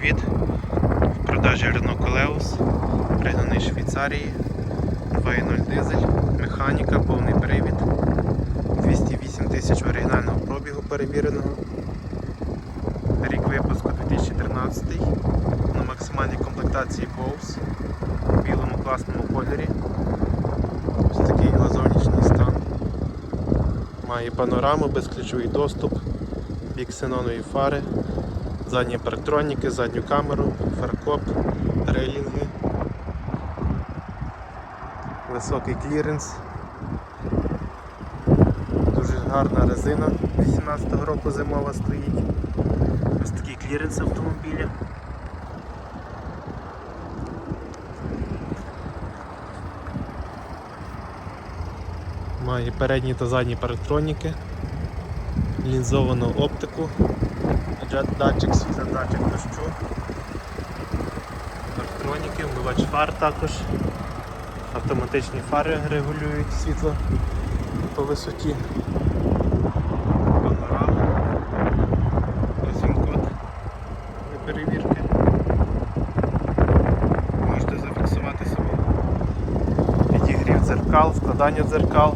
привіт! В продажі Renault Coleos, пригнаний Швейцарії, 2.0 дизель, механіка, повний привід, 208 тисяч оригінального пробігу перевіреного, рік випуску 2013 на максимальній комплектації Bose в білому класному кольорі. Ось такий його зовнішній стан. Має панораму, безключовий доступ, бік ксенонові фари, задні парктроніки, задню камеру, фаркоп, рейлінги, високий кліренс, дуже гарна резина 18-го року зимова стоїть. Ось такий кліренс автомобіля. Має передні та задні парктроніки, лінзовану оптику, датчик, світлодатчик дощу, парктроніки, вмивач фар також, автоматичні фари регулюють світло по висоті. Можете зафіксувати собі. Підігрів дзеркал, складання дзеркал,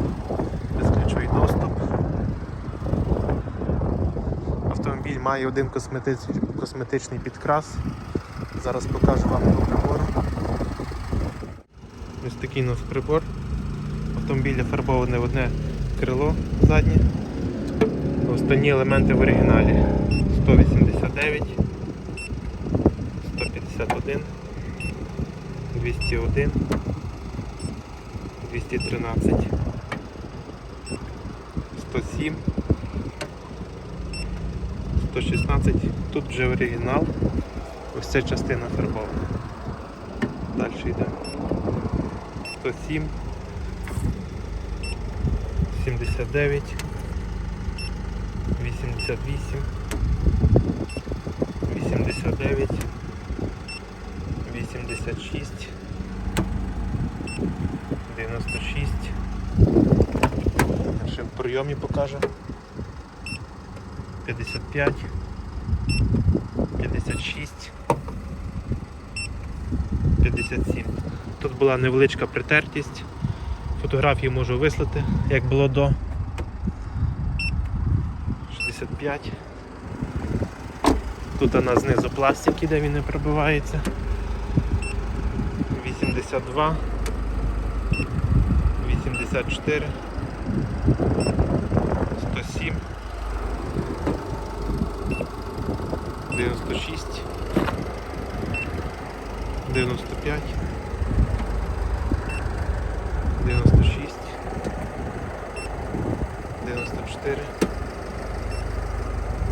безключовий доступ. Автомобіль має один косметичний, підкрас. Зараз покажу вам по прибору. Ось такий у нас прибор. Автомобіль фарбоване в одне крило заднє. Останні елементи в оригіналі 189, 151, 201, 213, 107, 116. Тут вже оригінал. Ось ця частина фарбована. Далі йде. 107, 79, 88, 89, 86, 96. Ще в прийомі покажу. 55, 56, 57. Тут була невеличка притертість. Фотографії можу вислати, як було до 65. Тут вона знизу пластик, де він не пробивається. 82, 84, 107, 96, 95, 96, 94,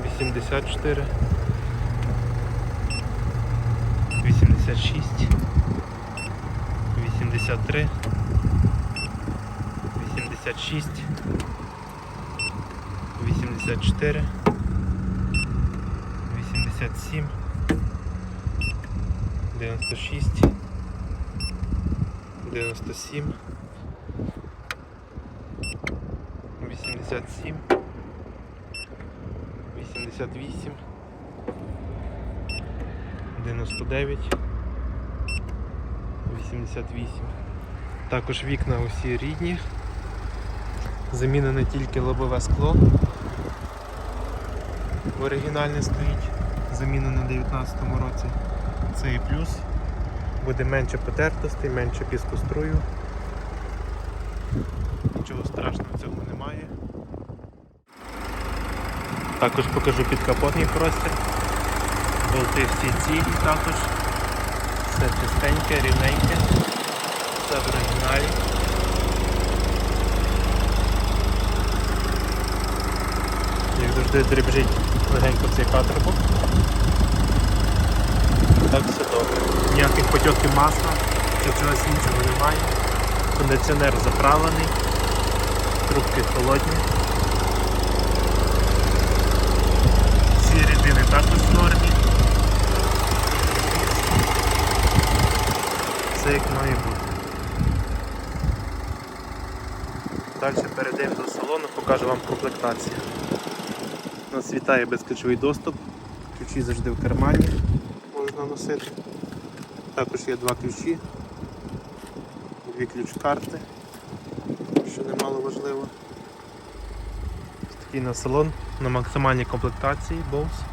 84, 86, 83, 86, 84, 87, 96, 97, 87, 88, 99, 88. Також вікна усі рідні. Замінене тільки лобове скло. Оригінальне стоїть, замінене у 2019 році. Це і плюс. Буде менше потертостей, менше піскострую. Нічого страшного в цьому немає. Також покажу підкапотний простір. Болти всі цілі також. Все чистеньке, рівненьке. Все в оригіналі. Як завжди дрібжить легенько цей патрубок. Так все добре. Ніяких потьоків масла чогось іншого немає. Кондиціонер заправлений, трубки холодні. Всі рідини також в нормі. Все як має бути. Далі перейдемо до салону, покажу вам комплектацію. Нас вітає безключовий доступ, ключі завжди в кармані, можна. Також є два ключі, дві ключ-карти, що немало важливо. Такий на салон на максимальній комплектації, Bose,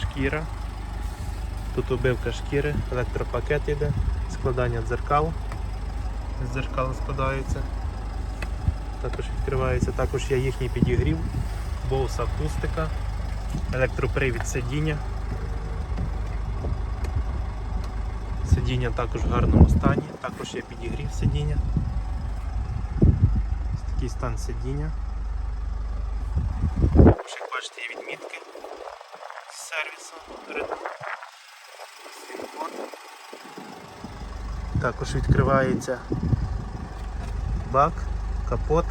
шкіра. Тут обивка шкіри, електропакет йде, складання дзеркал. З дзеркал складаються. Також відкривається, також є їхній підігрів, Bose акустика, електропривід сидіння. Сидіння також в гарному стані, також є підігрів сидіння. Ось такий стан сидіння. Також, як бачите, є відмітки з сервісу. Також відкривається бак, капот,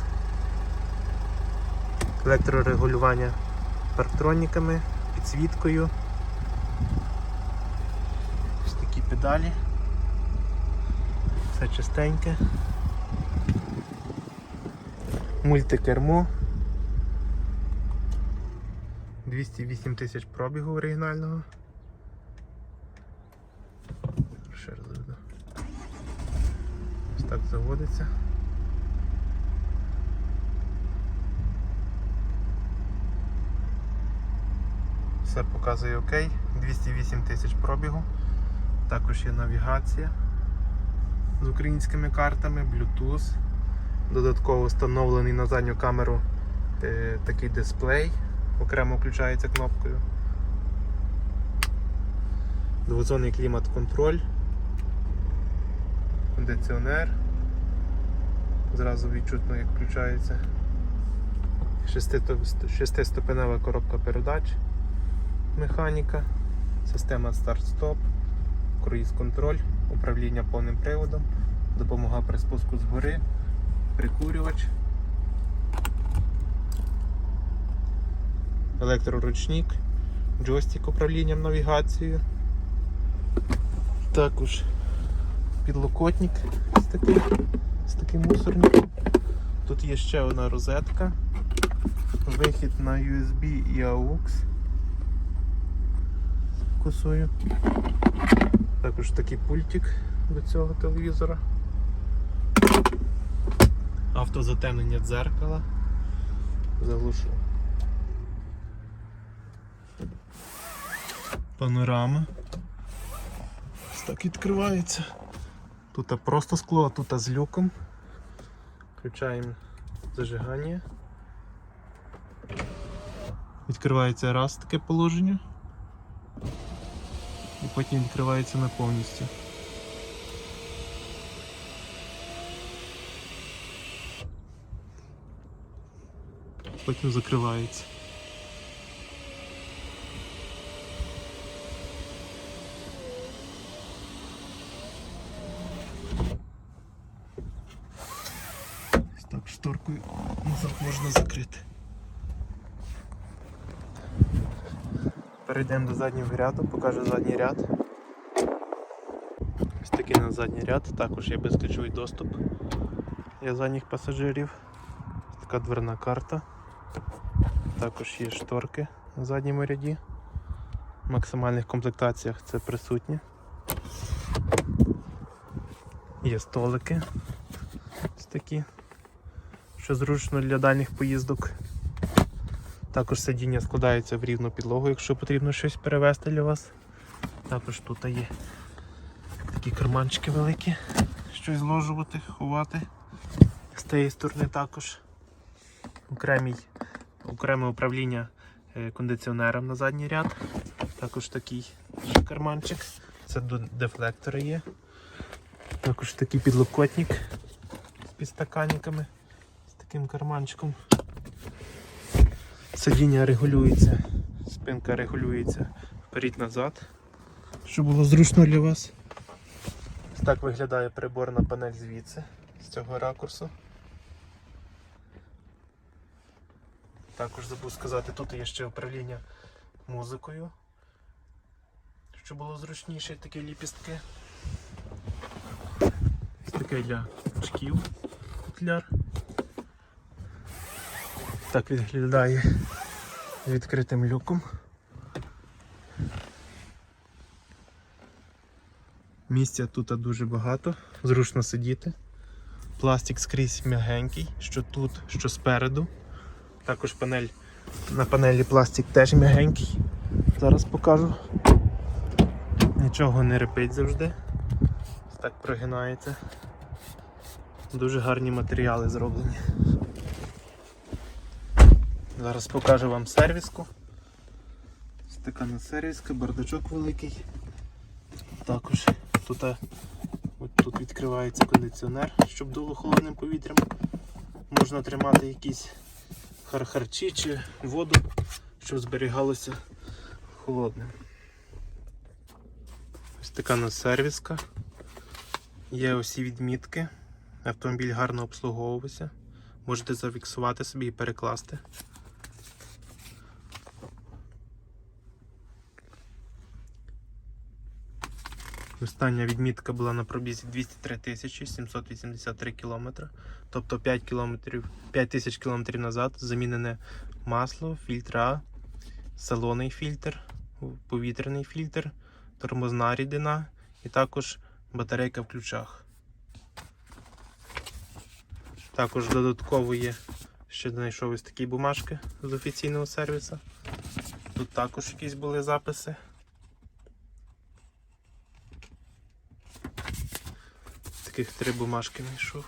електрорегулювання парктроніками, підсвіткою. Ось педалі. Все чистеньке. Мультикермо. 208 тисяч пробігу оригінального. Ще раз заведу. Ось так заводиться. Все показує окей. 208 тисяч пробігу. Також є навігація з українськими картами, Bluetooth. Додатково встановлений на задню камеру е, такий дисплей, окремо включається кнопкою. Двозонний клімат-контроль, кондиціонер. Зразу відчутно як включається. Шести- Шестиступенева коробка передач, механіка, система старт-стоп, круїз-контроль, управління повним приводом, допомога при спуску згори, прикурювач, електроручник, джойстик управлінням навігацією. Також підлокотник з таким, з таким мусорником. Тут є ще одна розетка, вихід на USB і AUX. Косою. Також такий пультик до цього телевізора. Автозатемнення дзеркала. Заглушу. Панорама. Ось так відкривається. Тут просто скло, а тут з люком. Включаємо зажигання. Відкривається раз таке положення. І потім відкривається на повністю. Потім закривається. Ось так шторкою назад можна закрити. Перейдемо до заднього ряду, покажу задній ряд. Ось такий на задній ряд, також є безключовий доступ для задніх пасажирів. Ось така дверна карта. Також є шторки на задньому ряді. В максимальних комплектаціях це присутнє. Є столики ось такі, що зручно для дальніх поїздок. Також сидіння складається в рівну підлогу, якщо потрібно щось перевезти для вас. Також тут є такі карманчики великі, щось зложувати, ховати. З тієї сторони також окремий, окреме управління е, кондиціонером на задній ряд. Також такий карманчик. Це до- дефлектори є. Також такий підлокотник з підстаканниками, з таким карманчиком. Сидіння регулюється, спинка регулюється вперед-назад, щоб було зручно для вас. Так виглядає приборна панель звідси, з цього ракурсу. Також забув сказати, тут є ще управління музикою, щоб було зручніше такі ліпістки. Ось таке для очків футляр. Так виглядає відкритим люком. Місця тут дуже багато, зручно сидіти. Пластик скрізь м'ягенький, що тут, що спереду. Також панель, на панелі пластик теж м'ягенький. Зараз покажу. Нічого не репить завжди. Так прогинається. Дуже гарні матеріали зроблені. Зараз покажу вам сервіску. Ось така на сервіска, бардачок великий. Також тут, от тут відкривається кондиціонер, щоб дуло холодним повітрям. Можна тримати якісь хар- харчі чи воду, щоб зберігалося холодним. Ось така у нас сервіска. Є усі відмітки. Автомобіль гарно обслуговувався. Можете зафіксувати собі і перекласти. Остання відмітка була на пробізі 203 тисячі 783 кілометри. Тобто 5 кілометрів, 5 тисяч кілометрів назад замінене масло, фільтра, салонний фільтр, повітряний фільтр, тормозна рідина і також батарейка в ключах. Також додатково є ще знайшов ось такі бумажки з офіційного сервісу. Тут також якісь були записи. Таких три бумажки знайшов.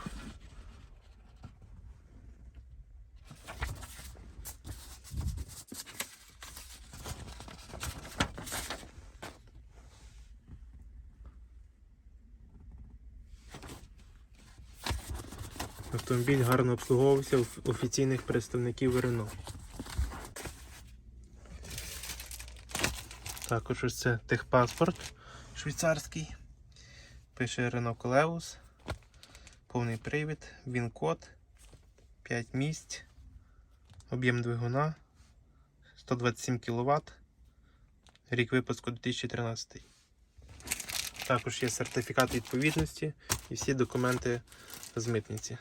Автомобіль гарно обслуговувався у офіційних представників Рено. Також ось це техпаспорт швейцарський. Пише Renault Coleus. Повний привід, він-код, 5 місць, об'єм двигуна, 127 кВт, рік випуску 2013. Також є сертифікат відповідності і всі документи з митниці.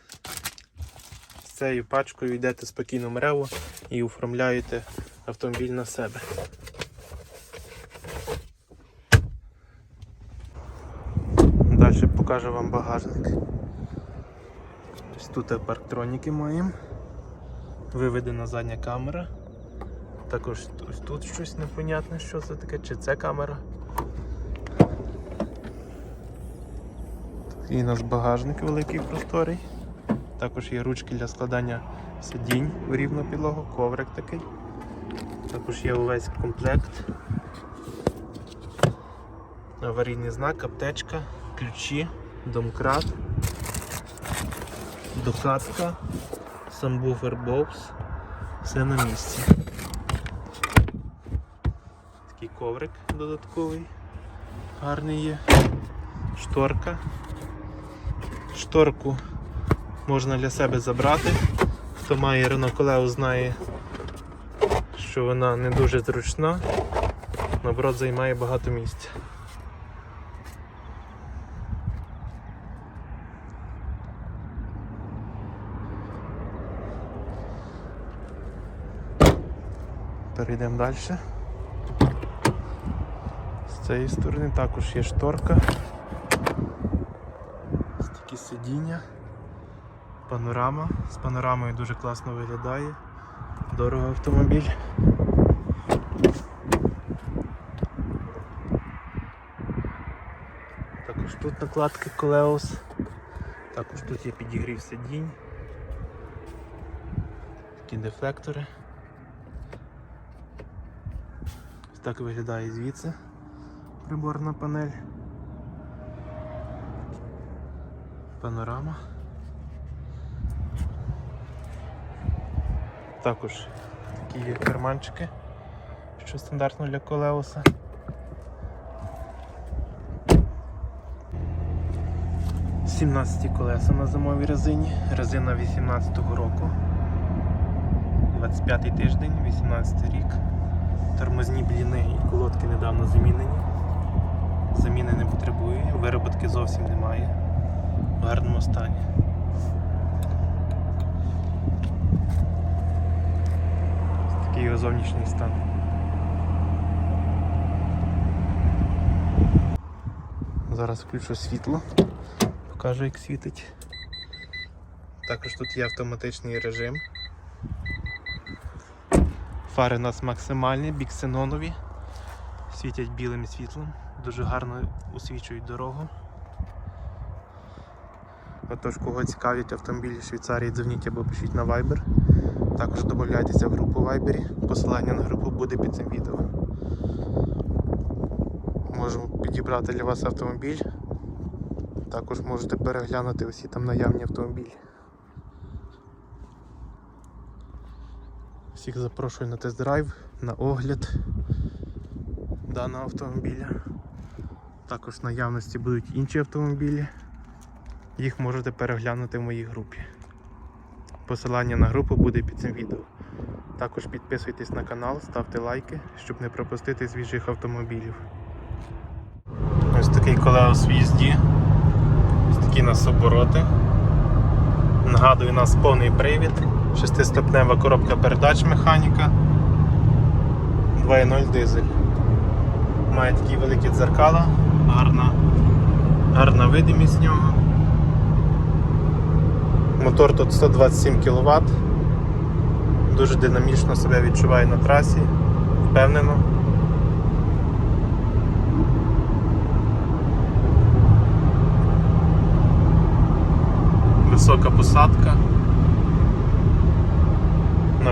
З цією пачкою йдете спокійно в і оформляєте автомобіль на себе. Далі покажу вам багажник. Ось тут парктроніки маємо. Виведена задня камера. Також ось тут щось непонятне, що це таке, чи це камера. У нас багажник великий просторий. Також є ручки для складання сидінь в рівну підлогу, коврик такий. Також є увесь комплект. Аварійний знак, аптечка, ключі, домкрат, докатка, самбуфер бокс. Все на місці. Такий коврик додатковий, гарний є. Шторка. Шторку можна для себе забрати. Хто має Renault Coleos знає, що вона не дуже зручна, наоборот займає багато місця. Перейдемо далі. З цієї сторони також є шторка. Такі сидіння. Панорама. З панорамою дуже класно виглядає. Дорого автомобіль. Також тут накладки Колеос. Також тут є підігрів сидінь. Такі дефлектори. Ось так виглядає звідси приборна панель. Панорама. Також такі є карманчики, що стандартно для колеоса. Сімнадцяті колеса на зимовій резині, резина 18-го року, 25-й тиждень, 18 рік. Тормозні бліни і колодки недавно замінені. Заміни не потребує, вироботки зовсім немає. В гарному стані. Ось Такий його зовнішній стан. Зараз включу світло, покажу, як світить. Також тут є автоматичний режим. Фари у нас максимальні, біксенонові, світять білим світлом, дуже гарно освічують дорогу. Отож, кого цікавлять автомобілі Швейцарії, дзвоніть або пишіть на Viber. Також додайтеся в групу Viber. Посилання на групу буде під цим відео. Можемо підібрати для вас автомобіль. Також можете переглянути усі там наявні автомобілі. Всіх запрошую на тест-драйв, на огляд даного автомобіля. Також в наявності будуть інші автомобілі. Їх можете переглянути в моїй групі. Посилання на групу буде під цим відео. Також підписуйтесь на канал, ставте лайки, щоб не пропустити свіжих автомобілів. Ось такий колеос в їзді. Ось такі нас обороти. Нагадую, у нас повний привід, шестиступнева коробка передач механіка. 2.0 дизель. Має такі великі дзеркала, гарна, гарна видимість нього. Мотор тут 127 кВт. Дуже динамічно себе відчуває на трасі, впевнено.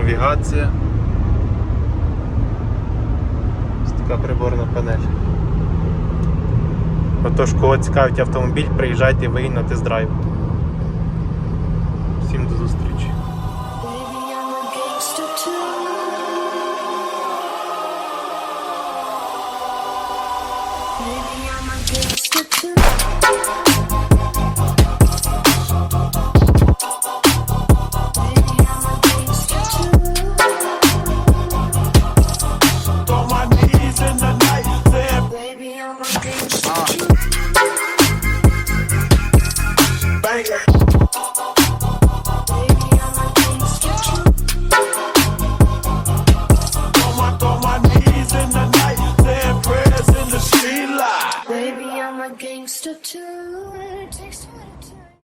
Навігація. Ось така приборна панель. Отож, кого цікавить автомобіль, приїжджайте ви на тест-драйв. Всім до зустрічі. Baby, I'm a gangster too.